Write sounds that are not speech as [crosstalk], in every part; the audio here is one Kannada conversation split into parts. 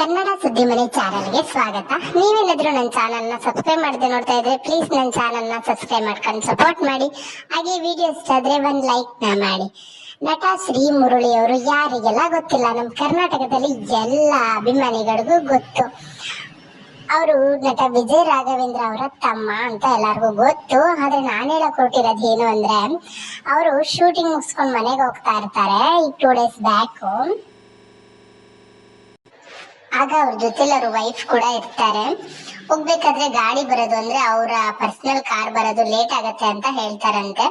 ಕನ್ನಡ ಸುದ್ದಿ ಮನೆ ಚಾನಲ್ಗೆ ಸ್ವಾಗತ. ನೀವೇನಾದ್ರೂ ನನ್ನ ಚಾನಲ್ನ ಸಬ್ಸ್ಕ್ರೈಬ್ ಮಾಡದೆ ನೋಡ್ತಾ ಇದ್ರೆ ಪ್ಲೀಸ್ ನನ್ನ ಚಾನಲ್ನ ಸಬ್ಸ್ಕ್ರೈಬ್ ಮಾಡ್ಕೊಂಡು ಸಪೋರ್ಟ್ ಮಾಡಿ. ಹಾಗೆ ವಿಡಿಯೋ ಇಷ್ಟ ಆದ್ರೆ ಒಂದ್ ಲೈಕ್ನ ಮಾಡಿ. ನಟ ಶ್ರೀ ಮುರುಳಿ ಅವರು ಯಾರಿಗೆಲ್ಲ ಗೊತ್ತಿಲ್ಲ ನಮ್ಮ ಕರ್ನಾಟಕದಲ್ಲಿ ಎಲ್ಲ ಅಭಿಮಾನಿಗಳಿಗೂ ಗೊತ್ತು. ಅವರು ನಟ ವಿಜಯ್ ರಾಘವೇಂದ್ರ ಅವರ ತಮ್ಮ ಅಂತ ಎಲ್ಲರಿಗೂ ಗೊತ್ತು. ಆದ್ರೆ ನಾನು ಹೇಳಕ್ ಹೊರಟಿರೋದು ಏನು ಅಂದ್ರೆ, ಅವರು ಶೂಟಿಂಗ್ ಮುಗಿಸ್ಕೊಂಡು ಮನೆಗೆ ಹೋಗ್ತಾ ಇರ್ತಾರೆ ಈಗ ಟೂ ಡೇಸ್ ಬ್ಯಾಕ್ ಆಗ ಅವ್ರ ಜೊತೆಲಿ ಅವ್ರ ವೈಫ್ ಕೂಡ ಇರ್ತಾರೆ. ಹೋಗ್ಬೇಕಾದ್ರೆ ಗಾಡಿ ಬರೋದು ಅಂದ್ರೆ ಅವರ ಪರ್ಸನಲ್ ಕಾರ್ ಬರೋದು ಲೇಟ್ ಆಗತ್ತೆ ಅಂತ ಹೇಳ್ತಾರಂತೆ.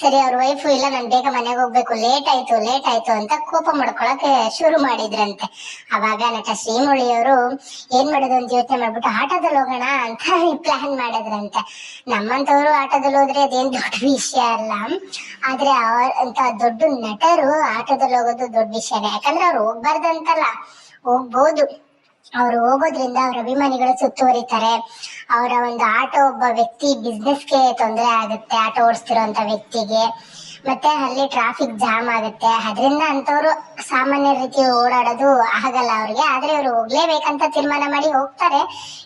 ಸರಿ, ಅವ್ರ ವೈಫ್ ಇಲ್ಲ, ನಾನು ಬೇಗ ಮನೆಗೆ ಹೋಗ್ಬೇಕು ಲೇಟ್ ಆಯ್ತು ಲೇಟ್ ಆಯ್ತು ಅಂತ ಕೋಪ ಮಾಡ್ಕೊಳಕ್ಕೆ ಶುರು ಮಾಡಿದ್ರಂತೆ. ಅವಾಗ ನಟ ಶ್ರೀಮುಳಿ ಅವರು, ಏನ್ ಮಾಡೋದು ಅಂತ ಯೋಚನೆ ಮಾಡ್ಬಿಟ್ಟು, ಆಟೋದಲ್ಲಿ ಹೋಗೋಣ ಅಂತ [laughs] ಪ್ಲಾನ್ ಮಾಡಿದ್ರಂತೆ. ನಮ್ಮಂತವ್ರು ಆಟೋದಲ್ಲಿ ಹೋದ್ರೆ ಅದೇನ್ ದೊಡ್ಡ ವಿಷಯ ಅಲ್ಲ. ಆದ್ರೆ ಅವ್ರ ಅಂತ ದೊಡ್ಡ ನಟರು ಆಟೋದಲ್ಲಿ ಹೋಗೋದು ದೊಡ್ಡ ವಿಷಯನೇ ಯಾಕಂದ್ರೆ ಅವ್ರು ಹೋಗ್ಬಾರ್ದಂತಲ್ಲ. ಹೋಗ್ಬೋದು. ಅವ್ರು ಹೋಗೋದ್ರಿಂದ ಅವ್ರ ಅಭಿಮಾನಿಗಳು ಸುತ್ತುವರಿತಾರೆ. ಅವರ ಒಂದು ಆಟೋ ಒಬ್ಬ ವ್ಯಕ್ತಿ ಬಿಸ್ನೆಸ್ಗೆ ತೊಂದರೆ ಆಗುತ್ತೆ, ಆಟೋ ಓಡಿಸ್ತಿರೋಂಥ ವ್ಯಕ್ತಿಗೆ. ಮತ್ತೆ ಅಲ್ಲಿ ಟ್ರಾಫಿಕ್ ಜಾಮ್ ಆಗುತ್ತೆ. ಅದರಿಂದ ಅಂತವ್ರು ಸಾಮಾನ್ಯ ರೀತಿ ಓಡಾಡೋದು ಆಗಲ್ಲ ಅವ್ರಿಗೆ. ಆದ್ರೆ ಅವ್ರು ಹೋಗ್ಲೇಬೇಕಂತ ತೀರ್ಮಾನ ಮಾಡಿ ಹೋಗ್ತಾರೆ.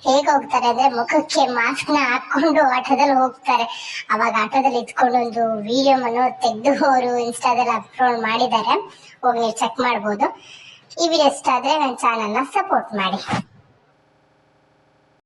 ಹೇಗೆ ಹೋಗ್ತಾರೆ ಅಂದ್ರೆ ಮುಖಕ್ಕೆ ಮಾಸ್ಕ್ನ ಹಾಕೊಂಡು ಆಟೋದಲ್ಲಿ ಹೋಗ್ತಾರೆ. ಅವಾಗ ಆಟೋದಲ್ಲಿ ಇದ್ಕೊಂಡು ಒಂದು ವಿಡಿಯೋವನ್ನು ತೆಗೆದು ಅವರು ಇನ್ಸ್ಟಾದಲ್ಲಿ ಅಪ್ಲೋಡ್ ಮಾಡಿದ್ದಾರೆ. ಹೋಗಿ ಚೆಕ್ ಮಾಡ್ಬೋದು. ಈ ವಿಡಿಯೋ ಇಷ್ಟ ಆದರೆ ನನ್ನ ಚಾನಲ್ನ ಸಪೋರ್ಟ್ ಮಾಡಿ.